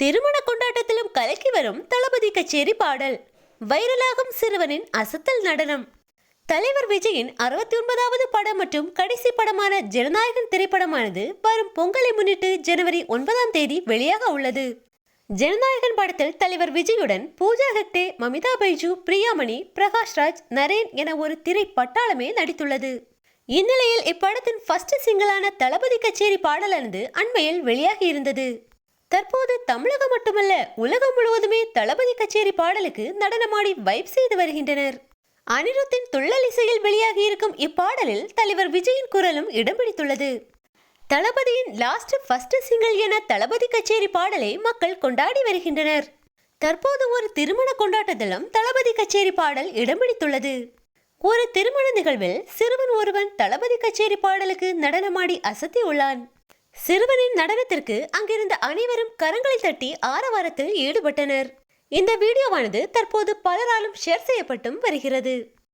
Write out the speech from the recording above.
திருமண கொண்டாட்டத்திலும் கலக்கி வரும் தளபதி கச்சேரி பாடல். வைரலாகும் சிறுவனின் அசத்தல் நடனம். தலைவர் விஜயின் அறுபத்தி ஒன்பதாவது படம் மற்றும் கடைசி படமான ஜனநாயகன் திரைப்படமானது வரும் பொங்கலை முன்னிட்டு ஜனவரி ஒன்பதாம் தேதி வெளியாக உள்ளது. ஜனநாயகன் படத்தில் தலைவர் விஜயுடன் பூஜா ஹெக்டே மமிதா பைஜு பிரியாமணி பிரகாஷ்ராஜ் நரேன் என ஒரு திரை பட்டாளமே நடித்துள்ளது. இந்நிலையில் இப்படத்தின் ஃபர்ஸ்ட் சிங்கிளான தளபதி கச்சேரி பாடலானது அண்மையில் வெளியாகி இருந்தது. தற்போது தமிழகம் மட்டுமல்ல உலகம் முழுவதுமே தளபதி கச்சேரி பாடலுக்கு நடனமாடி வைப் செய்து வருகின்றனர். அனிருத்தின் துள்ளல் இசையில் வெளியாகி இருக்கும் இப்பாடலில் தலைவர் விஜயின் குரலும் இடம் பிடித்துள்ளது. தளபதியின் லாஸ்ட் ஃபர்ஸ்ட் சிங்கிள் என தளபதி கச்சேரி பாடலை மக்கள் கொண்டாடி வருகின்றனர். தற்போது ஒரு திருமண கொண்டாட்டத்திலும் தளபதி கச்சேரி பாடல் இடம் பிடித்துள்ளது. ஒரு திருமண நிகழ்வில் சிறுவன் ஒருவன் தளபதி கச்சேரி பாடலுக்கு நடனமாடி அசத்தி உள்ளான். சிறுவனின் நடனத்திற்கு அங்கிருந்த அனைவரும் கரங்களை தட்டி ஆரவாரத்தில் ஈடுபட்டனர். இந்த வீடியோவானது தற்போது பலராலும் ஷேர் செய்யப்பட்டும் வருகிறது.